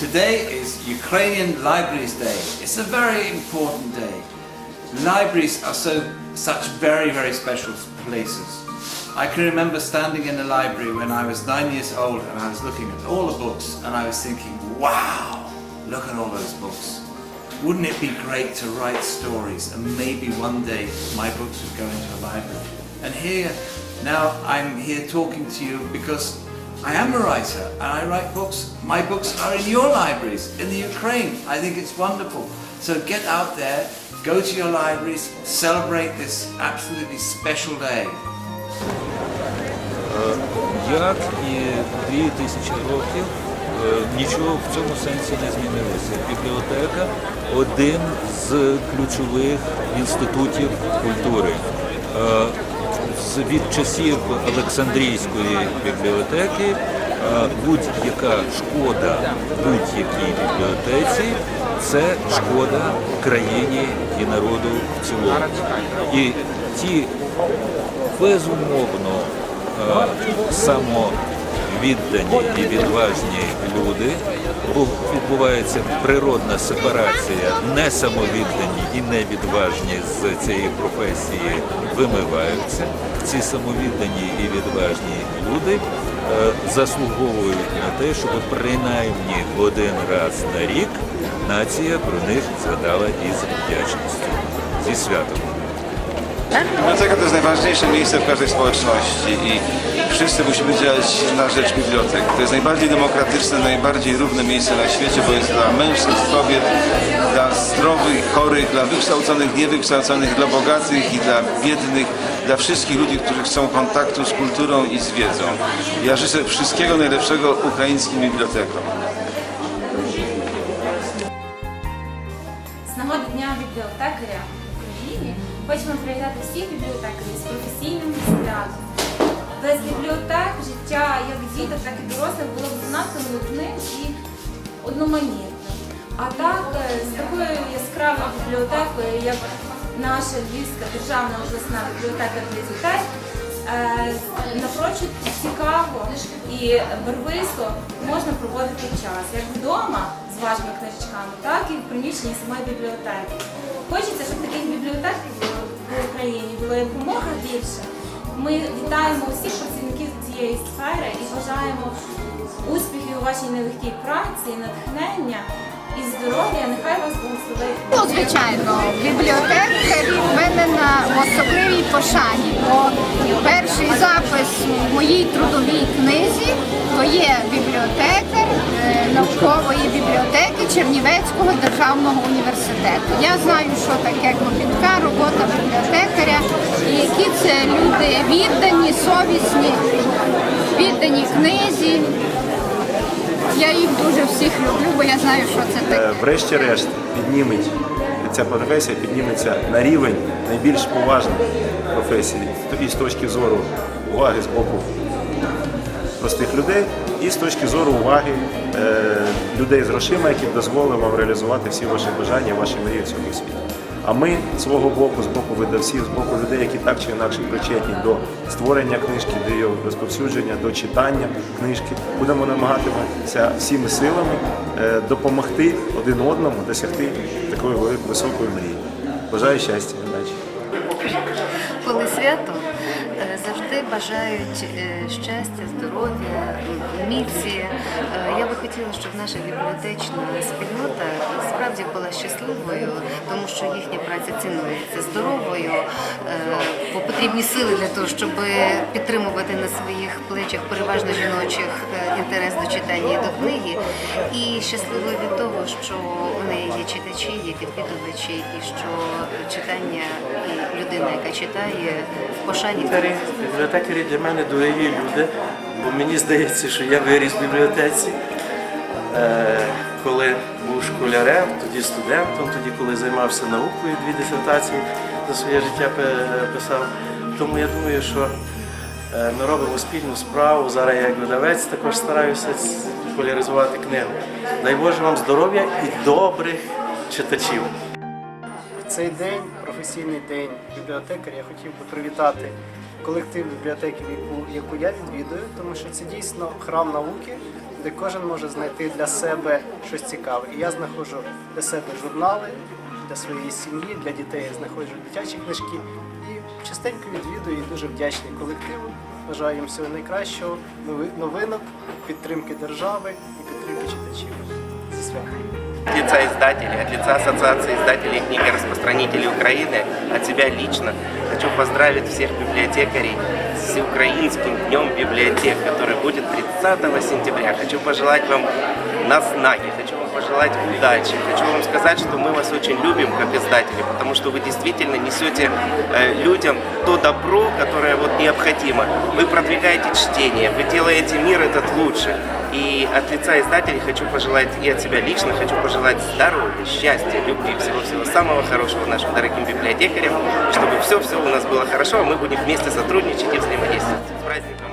Today is Ukrainian Libraries Day. It's a very important day. Libraries are so such very very special places. I can remember standing in a library when I was nine years old and I was looking at all the books and I was thinking, wow, look at all those books. Wouldn't it be great to write stories and maybe one day my books would go into a library? And here, now I'm here talking to you because I am a writer and I write books. My books are in your libraries in the Ukraine. I think it's wonderful. So get out there, go to your libraries, celebrate this absolutely special day. Як і дві тисячі років е, нічого в цьому сенсі не змінилося. Бібліотека один з ключових інститутів культури. Від часів Олександрійської бібліотеки е, будь-яка шкода будь-якій бібліотеці це шкода країні і народу в цілому. І ті безумовно е, самовіддані і відважні люди, відбувається природна сепарація, несамовіддані і невідважні з цієї професії вимиваються. Ці самовіддані і відважні люди е, заслуговують на те, щоб принаймні один раз на рік нація про них згадала із вдячністю. Зі святом. Biblioteka to jest najważniejsze miejsce w każdej społeczności i wszyscy musimy działać na rzecz bibliotek. To jest najbardziej demokratyczne, najbardziej równe miejsce na świecie, bo jest dla mężczyzn, kobiet, dla zdrowych, chorych, dla wykształconych, niewykształconych, dla bogatych i dla biednych, dla wszystkich ludzi, którzy chcą kontaktu z kulturą i z wiedzą. Ja życzę wszystkiego najlepszego ukraińskim bibliotekom. З нагоди Дня бібліотекаря в Україні хочемо привітати всіх бібліотекарів з професійним святом. Без бібліотек життя як діток, так і дорослих було б занадто нудним і одноманітним. А так, е, з такою яскравою бібліотекою, як наша Львівська державна обласна бібліотека для дітей, е, напрочуд цікаво і барвисто можна проводити час як вдома з вашими книжечками, так і в приміщенні самої бібліотеки. Хочеться, щоб таких бібліотек в Україні було якомога більше. Ми вітаємо всіх працівників цієї сфери і бажаємо успіхів у вашій нелегкій праці, натхнення і здоров'я. Нехай вас благословить. Ну, звичайно, бібліотекарі в мене на особливій пошані, бо перший запис в моїй трудовій книзі то є бібліотекар е, наукової бібліотеки Чернівецького державного університету. Я знаю, що таке клопітка, робота бібліотекаря, і які це люди віддані, совісні, віддані книзі. Всіх люблю, бо я знаю, що це таке. Врешті-решт підніметь ця професія підніметься на рівень найбільш поважних професій і з точки зору уваги з боку простих людей, і з точки зору уваги е, людей з грошима, які дозволили вам реалізувати всі ваші бажання, ваші мрії в цьому світі. А ми свого боку, з боку видавців, з боку людей, які так чи інакше причетні до створення книжки, до її розповсюдження, до читання книжки, будемо намагатися всіми силами е, допомогти один одному досягти такої високої мрії. Бажаю щастя, удачі. Коли свято е, завжди бажають е, щастя, здоров'я, міці. Я би хотіла, щоб наша бібліотечна спільнота справді була щасливою, тому що їхня праця цінується здоровою, е, бо потрібні сили для того, щоб підтримувати на своїх плечах переважно жіночих е, інтерес до читання і до книги, і щасливою від того, що в неї є читачі, є відвідувачі, і що читання і людина, яка читає, в пошані. Бібліотекарі, для мене дорогі люди, бо мені здається, що я виріс в бібліотеці. Коли був школярем, тоді студентом, тоді коли займався наукою, дві дисертації за своє життя писав. Тому я думаю, що е, ми робимо спільну справу. Зараз я як видавець також стараюся популяризувати книгу. Дай Боже вам здоров'я і добрих читачів. цей день, професійний день бібліотекаря, я хотів би привітати колектив бібліотеки, яку я відвідую, тому що це дійсно храм науки, де кожен може знайти для себе щось цікаве. І я знаходжу для себе журнали, для своєї сім'ї, для дітей я знаходжу дитячі книжки і частенько відвідую і дуже вдячний колективу. Бажаю їм всього найкращого, нови- новинок, підтримки держави і підтримки читачів. Зі святом. От лица издателей, от лица Ассоциации издателей книги и распространителей Украины, от себя лично хочу поздравить всех библиотекарей с Украинским днем библиотек, который будет 30 сентября. Хочу пожелать вам наснаги, хочу вам пожелать удачи, хочу вам сказать, что мы вас очень любим как издатели, потому что вы действительно несете э, людям то добро, которое вот необходимо. Вы продвигаете чтение, вы делаете мир этот лучше. И от лица издателей хочу пожелать, и от себя лично хочу пожелать здоровья, счастья, любви, всего-всего самого хорошего нашим дорогим библиотекарям, чтобы все-все у нас было хорошо, а мы будем вместе сотрудничать и взаимодействовать. С праздником!